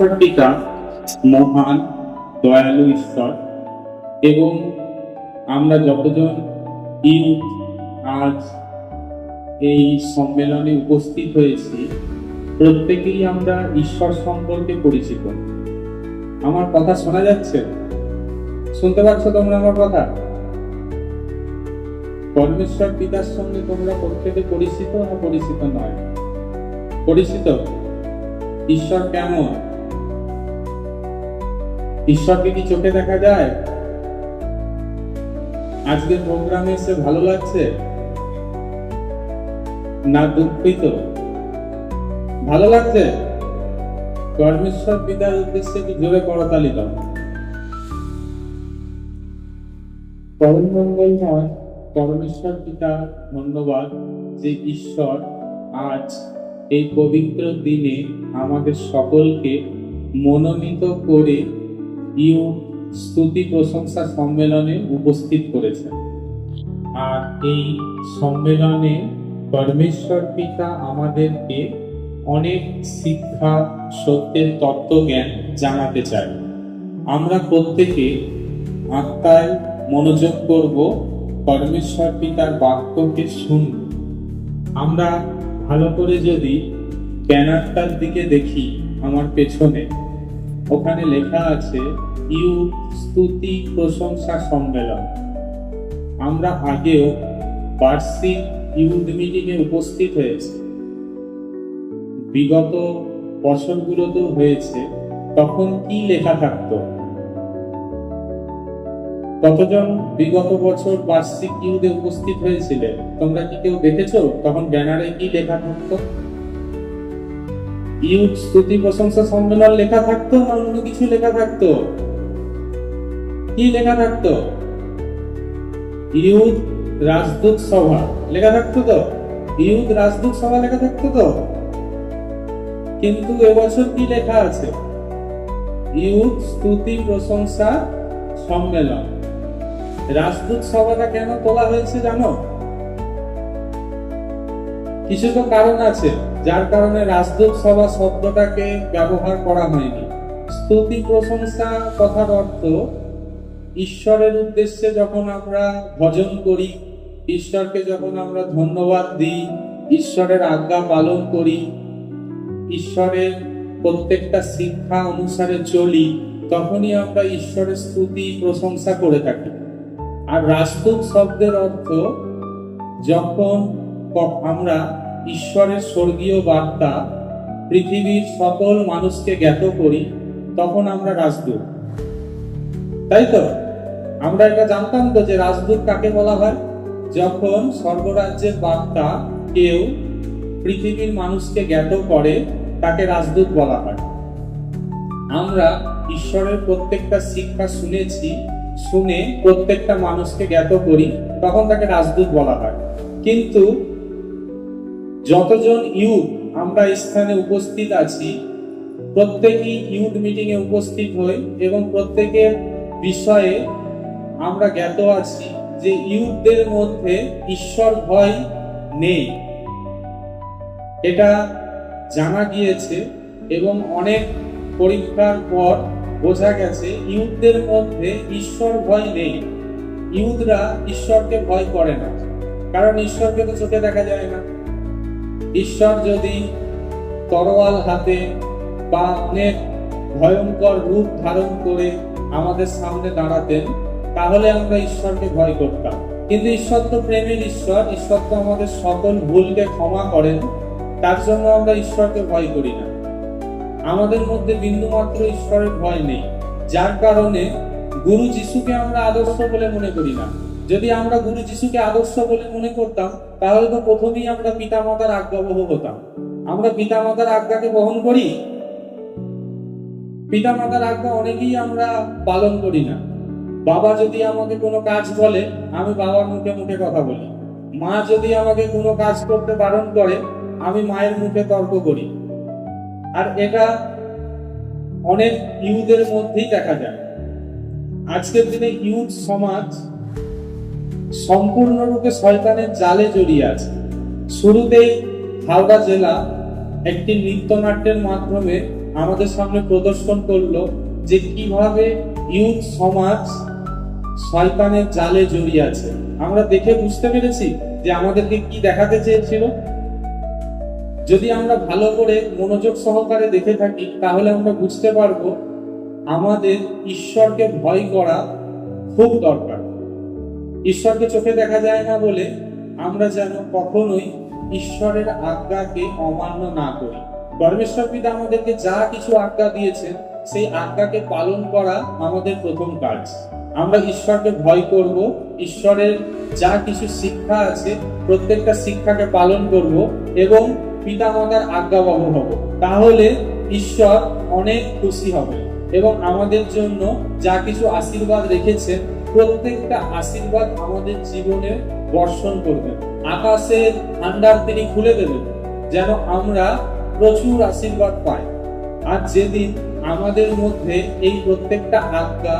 ঈশ্বর পিতা মহান, দয়ালু ঈশ্বর। এবং আমরা যতজন ইউথ আজ এই সম্মেলনে উপস্থিত হয়েছি, প্রত্যেকেই আমরা ঈশ্বর সম্পর্কে পরিচিত। আমার কথা শোনা যাচ্ছে? শুনতে পাচ্ছ তোমরা আমার কথা? পরমেশ্বর পিতার সঙ্গে তোমরা প্রত্যেকে পরিচিত না পরিচিত নয়? পরিচিত? ঈশ্বর কেমন? ঈশ্বরকে কি চোখে দেখা যায় আজকের প্রোগ্রামে এসে ভালো লাগছে? না দুঃখিত। ভালো লাগছে? পরমেশ্বর পিতার উদ্দেশ্যে কি জোরে করতালি দাও পরম মঙ্গলময় পরমেশ্বর পিতা ধন্যবাদ যে ঈশ্বর আজ এই পবিত্র দিনে আমাদের সকলকে মনোনীত করে ইউ স্তুতি প্রশংসা সম্মেলনে উপস্থিত করেছেন। আর এই সম্মেলনে পরমেশ্বর পিতা আমাদেরকে অনেক শিক্ষা, সত্যের তত্ত্বজ্ঞান জানাতে চায়। আমরা প্রত্যেকে আত্মায় মনোযোগ করব, পরমেশ্বর পিতার বাক্যকে শুনব। আমরা ভালো করে যদি ব্যানারটার দিকে দেখি আমার পেছনে, ওখানে লেখা আছে ইউ স্তুতি প্রশংসা সম্মেলন। আমরা আগেও বার্ষিক ইউথ মিটিং এ উপস্থিত হয়েছে। বিগত বছরগুলোতেও হয়েছে। তখন কি লেখা থাকতো? কতজন বিগত বছর বার্ষিক ইউদে উপস্থিত হয়েছিলে তোমরা কি কেউ দেখেছ? তখন ব্যানারে কি লেখা থাকতো? ইউথ স্তুতি প্রশংসা সম্মেলন লেখা থাকতো না অন্য কিছু লেখা থাকতো? কি লেখা থাকতো? ইউথ রাজদূত সভা। লেখা থাকতো তো? রাজদূত সভা লেখা থাকতো তো? কিন্তু এবছর কি লেখা আছে? স্তুতি প্রশংসা সম্মেলন। রাজদূত সভাটা কেন তোলা হয়েছে জানো? কিছু তো কারণ আছে, যার কারণে রাজদূত সভা শব্দটাকে ব্যবহার করা হয়নি। স্তুতি প্রশংসা কথার অর্থ ঈশ্বরের উদ্দেশ্যে যখন আমরা ভজন করি, ঈশ্বরকে যখন আমরা ধন্যবাদ দিই, ঈশ্বরের আজ্ঞা পালন করি, ঈশ্বরের প্রত্যেকটা শিক্ষা অনুসারে চলি, তখনই আমরা ঈশ্বরের স্তুতি প্রশংসা করে থাকি। আর রাজদূত শব্দের অর্থ, যখন আমরা ঈশ্বরের স্বর্গীয় বার্তা পৃথিবীর সকল মানুষকে জ্ঞাত করি, তখন আমরা রাজদূত। তাই তো? আমরা এটা জানতাম তো যে রাজদূত কাকে বলা হয়? যখন স্বর্গরাজ্যের বার্তা কেউ পৃথিবীর মানুষকে জ্ঞাত করে, তাকে রাজদূত বলা হয়। আমরা ঈশ্বরের প্রত্যেকটা শিক্ষা শুনেছি, শুনে প্রত্যেকটা মানুষকে জ্ঞাত করি, তখন তাকে রাজদূত বলা হয়। কিন্তু যতজন ইউথ আমরা স্থানে উপস্থিত আছি, প্রত্যেকেই ইউথ মিটিং এ উপস্থিত হই এবং প্রত্যেকের বিষয়ে আমরা জ্ঞাত আছি যে ইউথদের মধ্যে ঈশ্বর ভয় নেই। এটা জানা গিয়েছে এবং অনেক পরীক্ষার পর বোঝা গেছে ইউথদের মধ্যে ঈশ্বর ভয় নেই। ইউথরা ঈশ্বরকে ভয় করে না, কারণ ঈশ্বরকে তো চোখে দেখা যায় না। ঈশ্বর যদি তরোয়াল হাতে বা অনেক ভয়ঙ্কর রূপ ধারণ করে আমাদের সামনে দাঁড়াতেন তাহলে আমরা ঈশ্বরকে ভয় করতাম। কিন্তু ঈশ্বর তো প্রেমের ঈশ্বর ঈশ্বর তো আমাদের সকল ভুলকে ক্ষমা করেন, তার জন্য আমরা ঈশ্বরকে ভয় করি না। আমাদের মধ্যে বিন্দুমাত্র ঈশ্বরের ভয় নেই, যার কারণে গুরু যিশুকে আমরা আদর্শ বলে মনে করি না। যদি আমরা গুরু যিশুকে আদর্শ বলে মনে করতাম, তাহলে তো প্রথমেই আমরা পিতামাতার আজ্ঞাবহ হতাম। আমরা পিতামাতার আজ্ঞাকে বহন করি? পিতামাতার আজ্ঞা অনেকেই আমরা পালন করি না। বাবা যদি আমাকে কোনো কাজ বলে, আমি বাবার মুখে মুখে কথা বলি। মা যদি আমাকে কোনো কাজ করতে বারণ করে, আমি মায়ের মুখে তর্ক করি। আর এটা অনেক ইউথের মধ্যেই দেখা যায়। আজকের দিনে ইউথ সমাজ সম্পূর্ণরূপে শয়তানের জালে জড়িয়ে আছে। শুরুতেই হাওড়া জেলা, একটি নৃত্যনাট্যের মাধ্যমে আমাদের সামনে প্রদর্শন করল যে কীভাবে ইউথ সমাজ শয়তানের জালে জড়িয়ে আছে। আমরা দেখে বুঝতে পেরেছি যে আমাদেরকে কি দেখাতে চেয়েছিল। যদি আমরা ভালো করে মনোযোগ সহকারে দেখে থাকি, তাহলে আমরা বুঝতে পারব আমাদের ঈশ্বরকে ভয় করা খুব দরকার। ঈশ্বরকে চোখে দেখা যায় না বলে আমরা যেন কখনোই ঈশ্বরের আজ্ঞাকে অমান্য না করি। পরমেশ্বর পিতা আমাদেরকে যা কিছু আজ্ঞা দিয়েছেন, সেই আজ্ঞাকে পালন করা আমাদের প্রথম কাজ। আমরা ঈশ্বরকে ভয় করব, ঈশ্বরের যা কিছু শিক্ষা আছে, প্রত্যেকটা শিক্ষাকে পালন করব এবং পিতামাতার আজ্ঞাবহ হব। তাহলে ঈশ্বর অনেক খুশি হবে এবং আমাদের জন্য যা কিছু আশীর্বাদ রেখেছেন, প্রত্যেকটা আশীর্বাদ আমাদের জীবনে বর্ষণ করবেন আকাশের ভান্ডার তিনি খুলে দেবেন, যেন আমরা প্রচুর আশীর্বাদ পাই। আর যেদিন আমাদের মধ্যে এই প্রত্যেকটা আজ্ঞা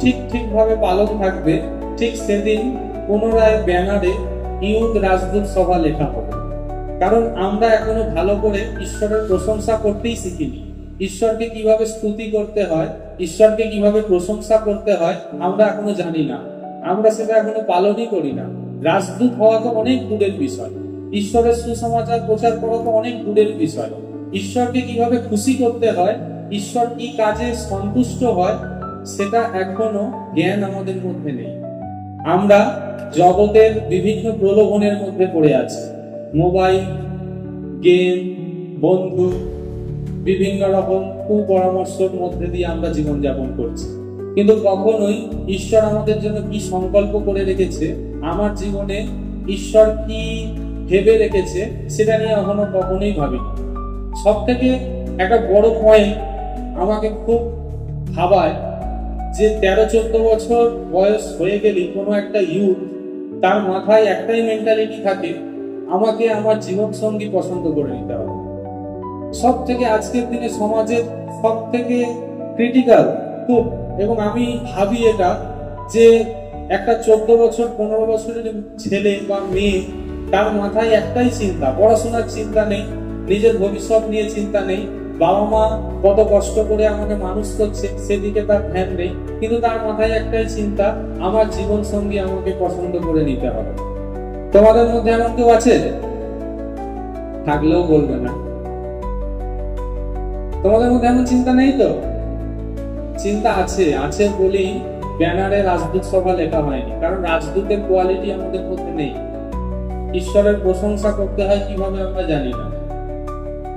ঠিক ঠিকভাবে পালন থাকবে, ঠিক সেদিন পুনরায় ব্যানারে ইউথ রাজদূত সভা লেখা হবে। কারণ আমরা এখনও ভালো করে ঈশ্বরের প্রশংসা করতেই শিখিনি। ঈশ্বরকে কীভাবে স্তুতি করতে হয়, ঈশ্বরকে কীভাবে প্রশংসা করতে হয়, আমরা এখনও জানি না। আমরা সেটা এখনও পালনই করি না। রাজদূত হওয়া তো অনেক দূরের বিষয়। ঈশ্বরের সুসমাচার প্রচার করা তো অনেক দূরের বিষয়। ঈশ্বরকে কীভাবে খুশি করতে হয়, ঈশ্বর কি কাজে সন্তুষ্ট হয় সেটা এখনও জ্ঞান আমাদের মধ্যে নেই। আমরা জগতের বিভিন্ন প্রলোভনের মধ্যে পড়ে আছি। মোবাইল, গেম, বন্ধু, বিভিন্ন রকম কুপরামর্শের মধ্যে দিয়ে আমরা জীবনযাপন করছি। কিন্তু কখনোই ঈশ্বর আমাদের জন্য কি সংকল্প করে রেখেছে, আমার জীবনে ঈশ্বর কি ভেবে রেখেছে, সেটা নিয়ে এখনও কখনোই ভাবিনি। সব থেকে একটা বড় পয়েন্ট আমাকে খুব ভাবায় যে তেরো চোদ্দ বছর বয়স হয়ে গেলে কোনো একটা ইউথ তার মাথায় একটাই মেন্টালিটি থাকে, আমাকে আমার জীবন সঙ্গী পছন্দ করে নিতে হবে। সব থেকে আজকের দিনে সমাজের সব থেকে ক্রিটিক্যাল খুব, এবং আমি ভাবি এটা যে একটা চোদ্দ বছর, পনেরো বছরের ছেলে বা মেয়ে তার মাথায় একটাই চিন্তা, পড়াশোনার চিন্তা নেই, নিজের ভবিষ্যৎ নিয়ে চিন্তা নেই বাবা মা কত কষ্ট করে আমাকে মানুষ করছে সেদিকে তার ধ্যান নেই, কিন্তু তার মাথায় একটাই চিন্তা, আমার জীবন সঙ্গী আমাকে পছন্দ করে নিতে হবে। তোমাদের মধ্যে এমন কেউ আছে? থাকলেও বলবে না। তোমাদের মধ্যে এমন চিন্তা নেই তো? চিন্তা আছে আছে বলেই ব্যানারে রাজদূত সভা লেখা হয়নি, কারণ রাজদূতের কোয়ালিটি আমাদের মধ্যে নেই। ঈশ্বরের প্রশংসা করতে হয় কীভাবে আমরা জানি না।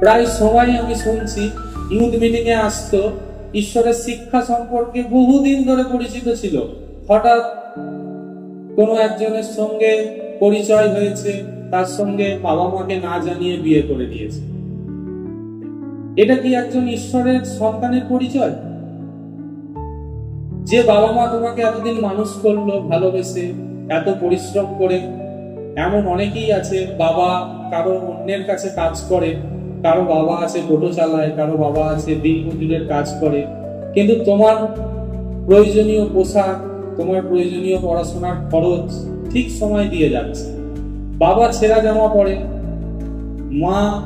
প্রায় সবাই আমি শুনছি ইউথ মিটিং এ আসতো। ঈশ্বরের শিক্ষা সম্পর্কে বহুদিন ধরে পরিচিত ছিল। হঠাৎ কোনো একজনের সঙ্গে পরিচয় হয়েছে, তার সঙ্গে বাবা মাকে না জানিয়ে বিয়ে করে দিয়েছে। এটা কি একজন ঈশ্বরের সন্তানের পরিচয়? যে বাবা মা তোমাকে এতদিন মানুষ করল, ভালোবেসে, এত পরিশ্রম করে, এমন অনেকেই আছে, বাবা কারও অন্যের কাছে কাজ করে কারও বাবা আছে, টোটো চালায়, কারও বাবা আছে, দিন মজুরের কাজ করে। কিন্তু তোমার প্রয়োজনীয় পোশাক, তোমার প্রয়োজনীয় পড়াশোনার খরচ ঠিক সময় দিয়ে যাচ্ছে। বাবা ছেঁড়া জামা পরে, মা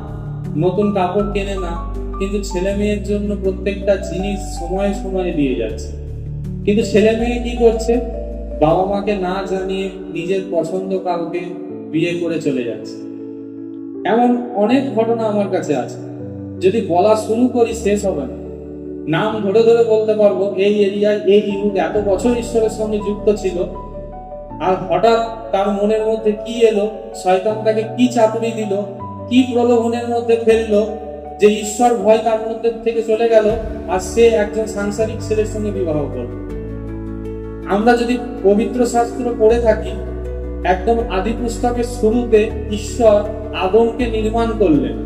নতুন কাপড় কেনে না, কিন্তু ছেলে মেয়ের জন্য প্রত্যেকটা জিনিস সময়ে সময়ে দিয়ে যাচ্ছে। কিন্তু ছেলে মেয়ে কি করছে? বাবা মাকে না জানিয়ে নিজের পছন্দ কাউকে বিয়ে করে চলে যাচ্ছে। এমন অনেক ঘটনা আমার কাছে আছে। যদি বলা শুরু করি, শেষ হবে না। নাম ধরে ধরে বলতে পারব, এই এরিয়ায় এই ইউথ এত বছর ঈশ্বরের সঙ্গে যুক্ত ছিল, আর হঠাৎ তার মনের মধ্যে কি এলো? শয়তান তাকে কি চাতুরি দিল? কি প্রলোভনের মধ্যে ফেলল? যে ঈশ্বর ভয় তার মধ্যে থেকে চলে গেল, আর সে একজন সাংসারিক ছেলের সঙ্গে বিবাহ করল। আমরা যদি পবিত্র শাস্ত্র পড়ে থাকি একদম আদি পুস্তকের শুরুতে ঈশ্বর আদমকে নির্মাণ করলেন।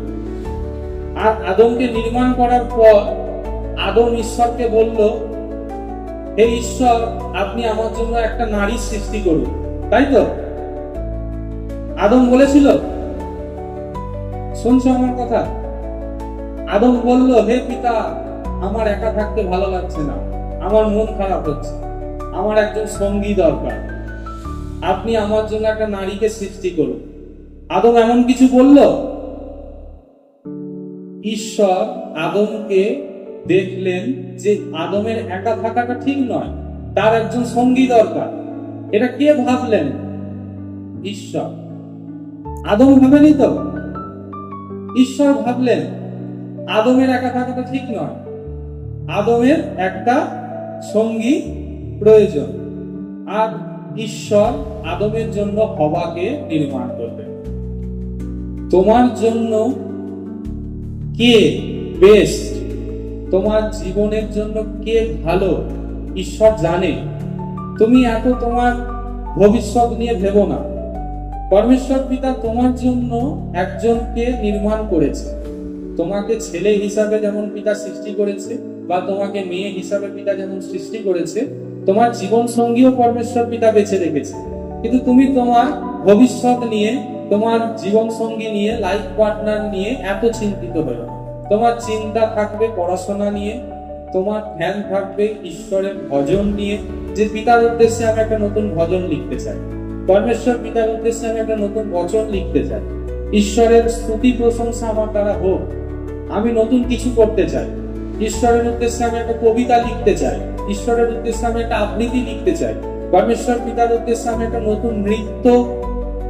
আর আদমকে নির্মাণ করার পর আদম ঈশ্বরকে বলল, হে ঈশ্বর, আপনি আমার জন্য একটা নারী সৃষ্টি করুন। তাই তো? আদম বলেছিল, শুনছো আমার কথা? আদম বলল, হে পিতা, আমার একা থাকতে ভালো লাগছে না। আমার মন খারাপ হচ্ছে। আমার একজন সঙ্গী দরকার। আপনি আমার জন্য একটা নারীকে সৃষ্টি করুন। আদম এমন কিছু বলল? ঈশ্বর আদমকে দেখলেন যে আদমের একা থাকাটা ঠিক নয়, তার একজন সঙ্গী দরকার। এটা কে ভাবলেন? ঈশ্বর। আদম ভাবেনি তো? ঈশ্বর ভাবলেন, আদমের একা থাকাটা ঠিক নয়, আদমের একটা সঙ্গী প্রয়োজন। আর ঈশ্বর আদমের জন্য হবাকে নির্মাণ করলেন তোমার জন্য কে বেস্ট তোমার জীবনের জন্য কে ভালো? ঈশ্বর জানে। তুমি এত তোমার ভবিষ্যৎ নিয়ে ভেবো না। পরমেশ্বর পিতা তোমার জন্য একজনকে নির্মাণ করেছে। তোমাকে ছেলে হিসাবে যেমন পিতা সৃষ্টি করেছে বা তোমাকে মেয়ে হিসাবে পিতা যেমন সৃষ্টি করেছে তোমার জীবন সঙ্গীও পরমেশ্বর পিতা বেছে রেখেছে। কিন্তু তুমি তোমার ভবিষ্যৎ নিয়ে, তোমার জীবন সঙ্গী নিয়ে লাইফ পার্টনার নিয়ে এত চিন্তিত হলো তোমার চিন্তা থাকবে, পড়াশোনা নিয়ে, তোমার ধ্যান থাকবে, ঈশ্বরের ভজন নিয়ে। যে পিতার উদ্দেশ্যে আমি একটা নতুন ভজন লিখতে চাই, পরমেশ্বর পিতার উদ্দেশ্যে আমি একটা নতুন বচন লিখতে চাই। ঈশ্বরের স্তুতি প্রশংসা আমার দ্বারা হোক, আমি নতুন কিছু করতে চাই। ঈশ্বরের উদ্দেশ্যে আমি একটা কবিতা লিখতে চাই। ঈশ্বরের উদ্দেশ্যে আমি একটা আবৃত্তি লিখতে চাই। পরমেশ্বর পিতার উদ্দেশ্যে আমি একটা নতুন নৃত্য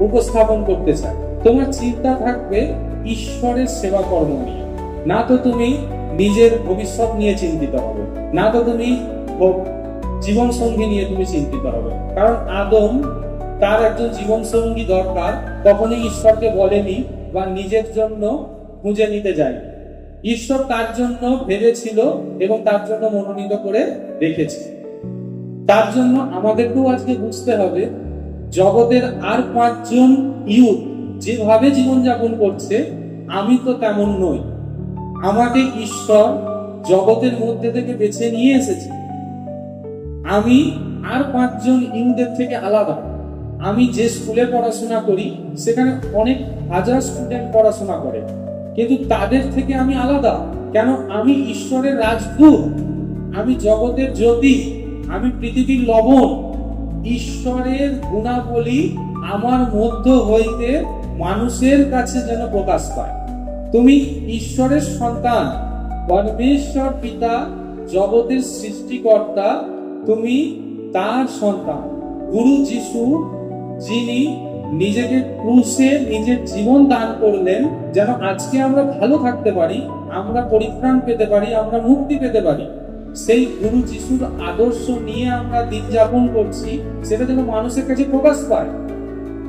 উপস্থাপন করতে চাই। তোমার চিন্তা থাকবে ঈশ্বরের সেবা কর্ম নিয়ে। না তো তুমি নিজের ভবিষ্যৎ নিয়ে চিন্তিত হবে। না তো তুমি জীবন সঙ্গী নিয়ে তুমি চিন্তিত হবে। কারণ আদম তার একজন জীবন সঙ্গী দরকার, কখনোই ঈশ্বরকে বলেনি বা নিজের জন্য খুঁজে নিতে যায়নি। ঈশ্বর তার জন্য ভেবেছিল এবং তার জন্য মনোনীত করে রেখেছে তার জন্য আমাদেরকেও আজকে বুঝতে হবে, জগতের আর পাঁচজন ইউথ যেভাবে জীবনযাপন করছে, আমি তো তেমন নই। আমাকে ঈশ্বর জগতের মধ্যে থেকে বেছে নিয়ে এসেছে। আমি আর পাঁচজন ইউদের থেকে আলাদা। আমি যে স্কুলে পড়াশোনা করি, সেখানে অনেক হাজার স্টুডেন্ট পড়াশোনা করে। কিন্তু তাদের থেকে আমি আলাদা। কেন? আমি ঈশ্বরের রাজদূত। আমি জগতের জ্যোতি, আমি পৃথিবীর লবণ। ঈশ্বরের গুণাবলী আমার মধ্য হইতে মানুষের কাছে যেন প্রকাশ পায়। তুমি ঈশ্বরের সন্তান, পরমেশ্বর পিতা, জগতের সৃষ্টিকর্তা, তুমি তার সন্তান। গুরু যিশু, যিনি নিজেকে ক্রুশে নিজের জীবন দান করলেন, যেন আজকে আমরা ভালো থাকতে পারি, আমরা পরিত্রাণ পেতে পারি, আমরা মুক্তি পেতে পারি। সেই গুরু যিশুর আদর্শ নিয়ে আমরা দিন যাপন করছি, সেটা যেন মানুষের কাছে প্রকাশ পায়।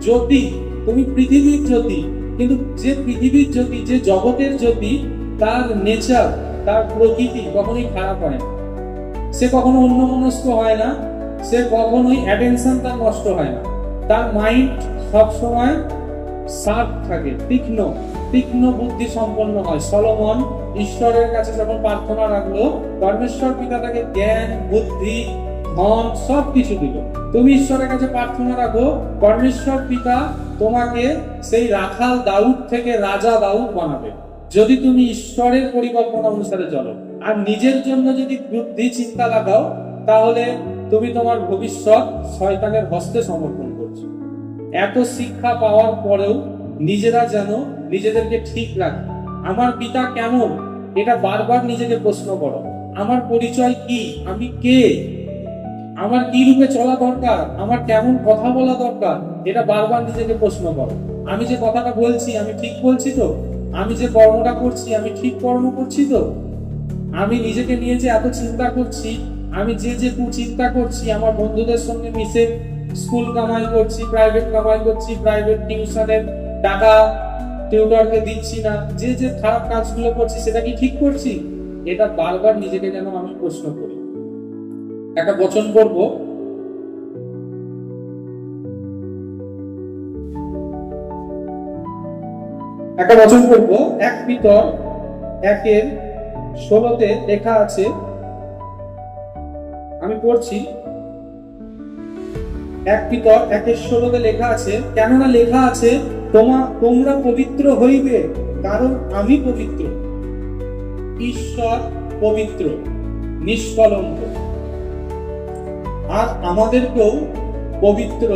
যদি তুমি পৃথিবীর জ্যোতি, কিন্তু যে পৃথিবীর জ্যোতি, যে জগতের জ্যোতি, তার নেচার তার প্রকৃতি কখনোই খারাপ হয় না। সে কখনো অন্যমনস্ক হয় না, সে কখনোই অ্যাটেনশন তার নষ্ট হয় না। তার মাইন্ড সবসময় শার্প থাকে, তীক্ষ্ণ। তীক্ষ্ণ বুদ্ধি সম্পন্ন হয়। সলমন ঈশ্বরের কাছে যখন প্রার্থনা রাখল, পরমেশ্বর পিতা তাকে জ্ঞান, বুদ্ধি, ধন সব কিছু দিল। তুমি ঈশ্বরের কাছে প্রার্থনা রাখো, পরমেশ্বর পিতা তোমাকে সেই রাখাল দাউদ থেকে রাজা দাউদ বানাবে। যদি তুমি ঈশ্বরের পরিকল্পনা অনুসারে চলো, আর নিজের জন্য যদি বুদ্ধি, চিন্তা লাগাও, তাহলে তুমি তোমার ভবিষ্যৎ শয়তানের হস্তে সমর্পণ করছ। এত শিক্ষা পাওয়ার পরেও নিজেরা যেন নিজেদেরকে ঠিক রাখে। আমার পিতা কেমন? এটা বারবার নিজেকে প্রশ্ন করো। আমার পরিচয় কি? আমি কে? আমার কি রূপে চলা দরকার? আমার কেমন কথা বলা দরকার? এটা বারবার নিজেকে প্রশ্ন করো। আমি যে কথাটা বলছি, আমি ঠিক বলছি তো? আমি যে কর্মটা করছি, আমি ঠিক কর্ম করছি তো? আমি নিজেকে নিয়ে যে এত চিন্তা করছি, আমি যে যে কুচিন্তা করছি, আমার বন্ধুদের সঙ্গে মিশে, স্কুল কামাই করছি প্রাইভেট কামাই করছি প্রাইভেট টিউশনের টাকা টিউটরকে দিচ্ছি না। যে যে খারাপ কাজগুলো করছি, সেটা কি ঠিক করছি? এটা বারবার নিজেকে যেন আমি প্রশ্ন করি। একটা বচন করব একটা বচন করব এক পিতর একের ষোলোতে লেখা আছে, আমি পড়ছি, এক পিতর একের ষোলোতে লেখা আছে, কেননা লেখা আছে তোমা, তোমরা পবিত্র হইবে, কারণ আমি পবিত্র। ঈশ্বর পবিত্র, নিষ্কলঙ্ক। আর আমাদেরকেও পবিত্র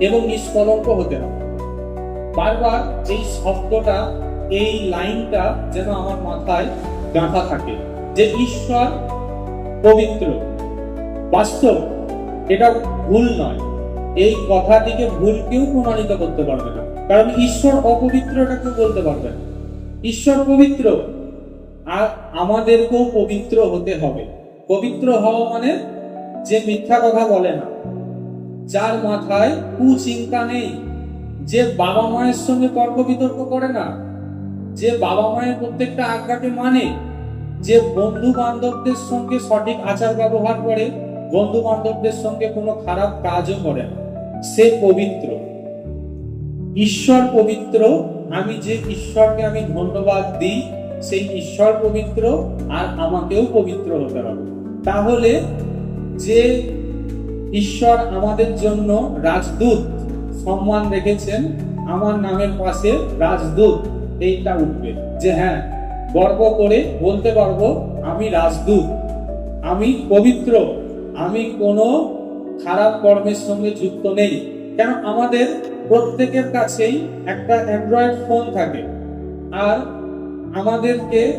এবং নিষ্কলঙ্ক হতে হবে। বারবার এই শব্দটা, এই লাইনটা যেন আমার মাথায় গাঁথা থাকে যে ঈশ্বর পবিত্র। বাস্তব, এটা ভুল নয়। এই কথাটিকে ভুল কেউ প্রমাণিত করতে পারবে না। কারণ ঈশ্বর অপবিত্র এটা কেউ বলতে পারবে না। ঈশ্বর পবিত্র, আর আমাদেরকেও পবিত্র হতে হবে। পবিত্র হওয়া মানে যে মিথ্যা কথা বলে না, যার মাথায় কুচিন্তা নেই। যে বাবা মায়ের সঙ্গে তর্ক বিতর্ক করে না, যে বাবা মায়ের প্রত্যেকটা আজ্ঞাকে মানে যে বন্ধু বান্ধবদের সঙ্গে সঠিক আচার ব্যবহার করে বন্ধু বান্ধবদের সঙ্গে কোনো খারাপ কাজও করে না। সে পবিত্র। ঈশ্বর পবিত্র, আমি যে ঈশ্বরকে আমি ধন্যবাদ দিই, সেই ঈশ্বর পবিত্র আর আমাকেও পবিত্র হতে হবে। তাহলে যে ঈশ্বর আমাদের জন্য রাজদূত সম্মান রেখেছেন, আমার নামের পাশে রাজদূত এইটা উঠবে যে হ্যাঁ গর্ব করে বলতে পারব, আমি রাজদূত, আমি পবিত্র। আমি কোনো খারাপ কর্মের সঙ্গে যুক্ত নেই। কেন? আমাদের প্রত্যেকের কাছেই একটা অ্যান্ড্রয়েড ফোন থাকে। আর আমাদেরকে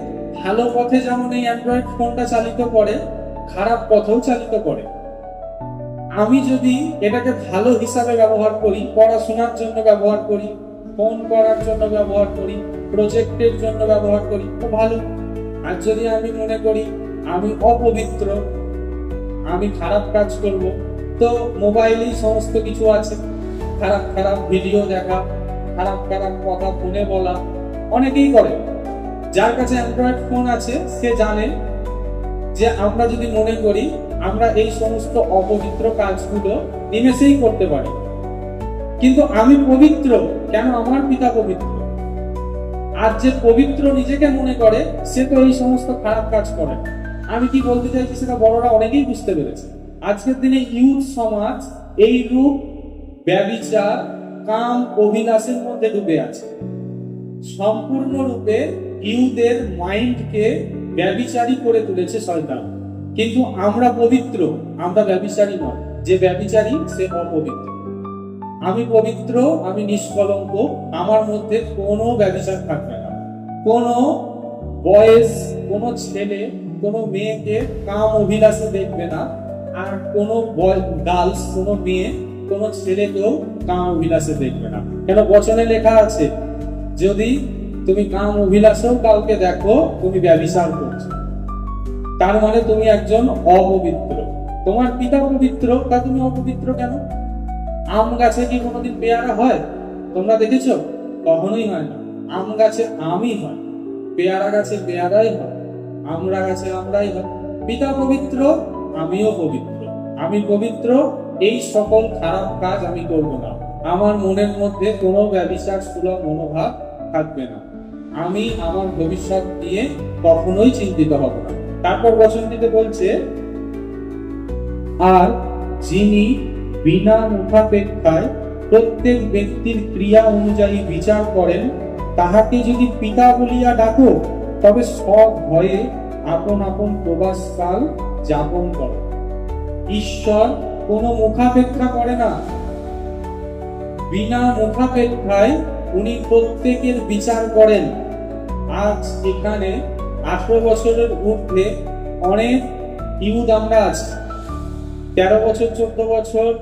ভালো পথে যেমন এই অ্যান্ড্রয়েড ফোনটা চালিত করে, খারাপ পথেও চালিত করে। আমি যদি এটাকে ভালো হিসাবে ব্যবহার করি, পড়াশোনার জন্য ব্যবহার করি, ফোন করার জন্য ব্যবহার করি, প্রজেক্টের জন্য ব্যবহার করি, তো ভালো। আর যদি আমি মনে করি আমি অপবিত্র আমি খারাপ কাজ করব। তো মোবাইলেই সমস্ত কিছু আছে। খারাপ খারাপ ভিডিও দেখা, খারাপ খারাপ কথা ফোনে বলা, অনেকেই করে। যার কাছে অ্যান্ড্রয়েড ফোন আছে, সে জানে যে আমরা যদি মনে করি, আমরা এই সমস্ত অপবিত্র কাজগুলো নিমেষেই করতে পারি। কিন্তু আমি পবিত্র, কেন আমার পিতা পবিত্র? আর যে পবিত্র নিজেকে মনে করে, সে তো এই সমস্ত খারাপ কাজ করে। না। আমি কি বলতে চাইছি সেটা বড়রা অনেকেই বুঝতে পেরেছে। আজকের দিনে ইউথ সমাজ এই রূপ, ব্যবিচার, কাম, অভিলাষের মধ্যে ডুবে আছে। সম্পূর্ণরূপে ইউদের মাইন্ডকে ব্যবিচারী করে তুলেছে শয়তান কিন্তু আমরা পবিত্র, আমরা ব্যবিচারী নয়। যে ব্যবিচারী, সে অপবিত্র। আমি পবিত্র, আমি নিষ্কলঙ্ক, আমার মধ্যে কোনো ব্যবিচার থাকবে না। কোনো বয়স, কোনো ছেলে কোনো মেয়েকে কাম অভিলাষে দেখবে না। আর কোনো গার্লস কোনো মেয়ে, কোনো ছেলেকেও কাম অভিলাষে দেখবে না। কেন? বচনে লেখা আছে, যদি তুমি কাম অভিলাষেও কাউকে দেখো, তুমি ব্যবিচার করছ। তার মানে তুমি একজন অপবিত্র। তোমার পিতা পবিত্র, তা তুমি অপবিত্র কেন? আম গাছে কি কোনোদিন পেয়ারা হয়? তোমরা দেখেছ? কখনোই হয় না। আম গাছে আমই হয়। পেয়ারা গাছে পেয়ারাই হয়। আমরা গাছে আমরাই পিতা পবিত্র, আমিও পবিত্র। আমি পবিত্র, এই সকল খারাপ কাজ আমি করব না। আমার মনের মধ্যে কোনো ব্যবসার সুলভ মনোভাব থাকবে না। আমি আমার ভবিষ্যৎ নিয়ে কখনোই চিন্তিত হব না। তারপর বচনটিতে বলছে, আর যিনি বিনা মুখাপেক্ষায় প্রত্যেক ব্যক্তির ক্রিয়া অনুযায়ী বিচার করেন, তাহাকে যদি পিতা বলিয়া ডাকো তবে সব ভয়ে আপন আপন প্রবাসকাল যাপন করো। ঈশ্বর কোনো মুখাপেক্ষা করে না। বিনা মুখাপেক্ষায় উনি প্রত্যেকের বিচার করেন। আজ এখানে আঠারো বছরের ঊর্ধ্বে অনেক ইউথ আমরা আছি। তেরো বছর, চোদ্দ বছর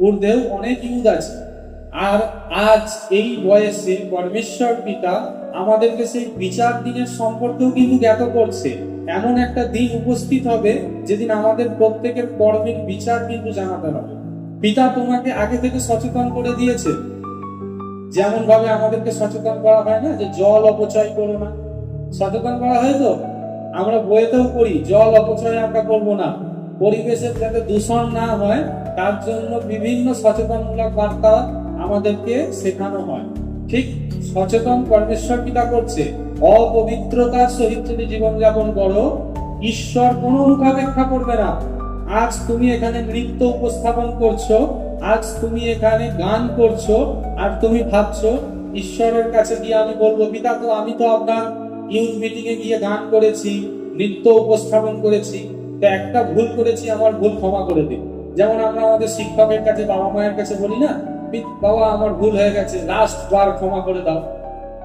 ঊর্ধ্বেও অনেক ইউদ আছে। আর আজ এই বয়সে পরমেশ্বর পিতা আমাদেরকে সেই বিচার দিনের সম্পর্কেও কিন্তু জ্ঞাত করছে। এমন একটা দিন উপস্থিত হবে যেদিন আমাদের প্রত্যেকের কর্মের বিচার কিন্তু জানাতে হবে। পিতা তোমাকে আগে থেকে সচেতন করে দিয়েছে। যেমন ভাবে আমাদেরকে সচেতন করা হয় না যে জল অপচয় করো না। সচেতন করা হয় তো? আমরা বইতেও পড়ি, জল অপচয় আমরা করব না। পরিবেশের যাতে দূষণ না হয়, তার জন্য বিভিন্ন সচেতনমূলক বার্তা আমাদেরকে শেখানো হয়। ঠিক সচেতন পরমেশ্বর পিতা করছে? অপবিত্রতার সহিত যদি জীবনযাপন করো। ঈশ্বর কোনো মুখাপেক্ষা করবে না। আজ তুমি এখানে নৃত্য উপস্থাপন করছ, আজ তুমি এখানে গান করছ, আর তুমি ভাবছ, ঈশ্বরের কাছে গিয়ে আমি বলব, পিতা তো আমি তো আপনার ইউথ মিটিং এ গিয়ে গান করেছি, নৃত্য উপস্থাপন করেছি, তো একটা ভুল করেছি, আমার ভুল ক্ষমা করে দিন। যেমন আমরা আমাদের শিক্ষকের কাছে, বাবা মায়ের কাছে বলি না "পি- বাবা, আমার ভুল হয়ে গেছে। লাস্ট বার ক্ষমা করে দাও।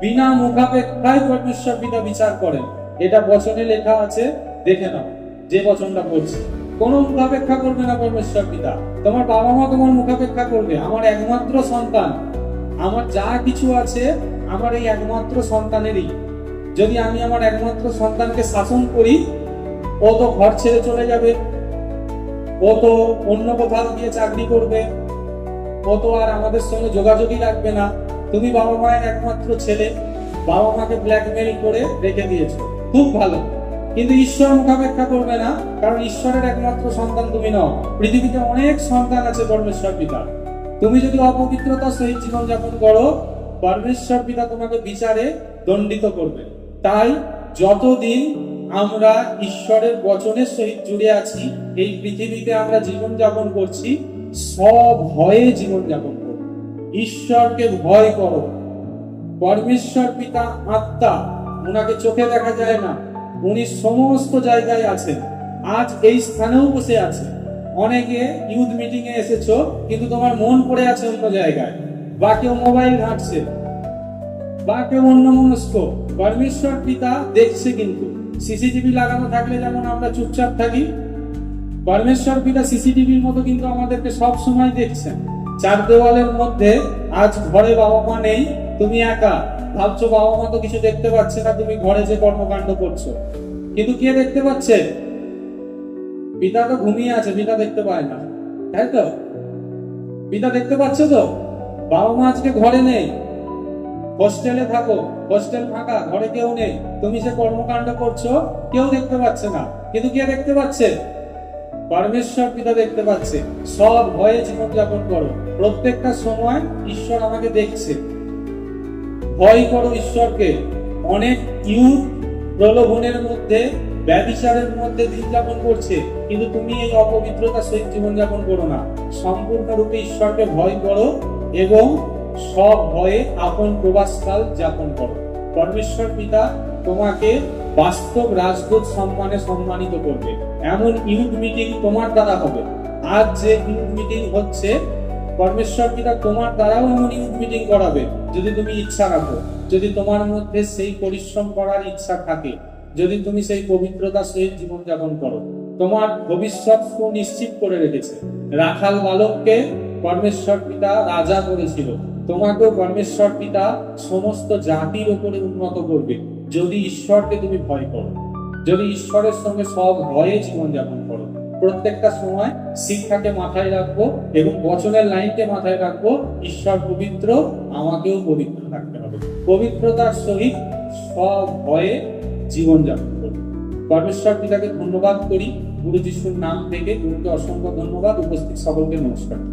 বিনা মুখাপেক্ষায় পরমেশ্বর পিতা বিচার করেন। এটা বচনে লেখা আছে, দেখে নাও, যে বচনটা পড়ছি। কোনো মুখাপেক্ষা করবে না পরমেশ্বর পিতা তোমার বাবা মা তোমার মুখাপেক্ষা করবে। আমার একমাত্র সন্তান। আমার যা কিছু আছে, আমার এই একমাত্র সন্তানেরই। যদি আমি আমার একমাত্র সন্তানকে শাসন করি, ও তো ঘর ছেড়ে চলে যাবে। ও তো অন্য কোথাও গিয়ে চাকরি করবে। ও তো আর আমাদের সঙ্গে যোগাযোগই রাখবে না। তুমি বাবা মায়ের একমাত্র ছেলে। বাবা মাকে ব্ল্যাকমেল করে রেখে দিয়েছ। খুব ভালো। কিন্তু ঈশ্বর মুখাপেক্ষা করবে না, কারণ ঈশ্বরের একমাত্র সন্তান তুমি নও। পৃথিবীতে অনেক সন্তান আছে পরমেশ্বর পিতা। তুমি যদি অপবিত্রতার সহিত জীবনযাপন করো, পরমেশ্বর পিতা তোমাকে বিচারে দণ্ডিত করবে। তাই যতদিন আমরা ঈশ্বরের বচনের সহিত জুড়ে আছি, এই পৃথিবীতে আমরা জীবনযাপন করছি সব ভয়ে জীবনযাপন করো। ঈশ্বরকে ভয় করো। পরমেশ্বর পিতা, আত্মা ওনাকে চোখে দেখা যায় না। উনি সমস্ত জায়গায় আছেন। আজ এই স্থানেও বসে আছে অনেকে ইউথ মিটিং এ এসেছ, কিন্তু তোমার মন পড়ে আছে অন্য জায়গায়। বা কেউ মোবাইল ঘাঁটছে, বা কেউ অন্য মনস্ক পরমেশ্বর পিতা দেখছে কিন্তু। সিসিটিভি লাগানো থাকলে যেমন আমরা চুপচাপ থাকি পরমেশ্বর পিতা সিসিটিভির মতো কিন্তু আমাদেরকে সব সময় দেখছেন। চার দেওয়ালের মধ্যে আজ ঘরে বাবা মা নেই, তুমি একা। ভাবছ বাবা মা তো কিছু দেখতে পাচ্ছে না, তুমি ঘরে যে কর্মকাণ্ড করছ। কিন্তু কে দেখতে পাচ্ছে? পিতা তো ঘুমিয়ে আছে, পিতা দেখতে পায় না। তাই তো? পিতা দেখতে পাচ্ছে তো? বাবা মা আজকে ঘরে নেই। হোস্টেলে থাকো, হোস্টেল ফাঁকা, ঘরে কেউ নেই। তুমি যে কর্মকাণ্ড করছ, কেউ দেখতে পাচ্ছে না। কিন্তু কে দেখতে পাচ্ছে? পরমেশ্বর পিতা দেখতে পাচ্ছে। সব ভয়ে জীবনযাপন করো। প্রত্যেকটা সময় ঈশ্বর আমাকে দেখছে। ভয় করো ঈশ্বরকে। অনেক ইউথ প্রলোভনের মধ্যে ব্যবিচারের মধ্যে দিন যাপন করছে। কিন্তু তুমি এই অপবিত্রতার সহিত জীবনযাপন করো না। সম্পূর্ণরূপে ঈশ্বরকে ভয় করো এবং সব ভয়ে আপন প্রবাসকাল যাপন করো। পরমেশ্বর পিতা তোমাকে বাস্তব রাজদূত সম্মানে সম্মানিত করবে। এমন ইউথ মিটিং তোমার দ্বারা হবে। আজ যে ইউথ মিটিং হচ্ছে, পরমেশ্বর পিতা তোমার দ্বারাও এমন ইউথ মিটিং করাবে, যদি তুমি ইচ্ছা রাখো। যদি তোমার মধ্যে সেই পরিশ্রম করার ইচ্ছা থাকে, যদি তুমি সেই পবিত্রতার সহিত জীবনযাপন করো। তোমার ভবিষ্যৎ সুনিশ্চিত করে রেখেছে। রাখাল বালককে পরমেশ্বর পিতা রাজা করেছিল। তোমাকেও পরমেশ্বর পিতা সমস্ত জাতির উপরে উন্নত করবে। যদি ঈশ্বরকে তুমি ভয় করো, যদি ঈশ্বরের সঙ্গে সব ভয়ে জীবনযাপন করো, প্রত্যেকটা সময় শিক্ষাকে মাথায় রাখব এবং বচনের লাইনকে মাথায় রাখব, ঈশ্বর পবিত্র, আমাকেও পবিত্র থাকতে হবে। পবিত্রতার সহিত সব ভয়ে জীবনযাপন করব পরমেশ্বর পিতাকে ধন্যবাদ করি। গুরু যিশুর নাম থেকে গুরুকে অসংখ্য ধন্যবাদ। উপস্থিত সকলকে নমস্কার।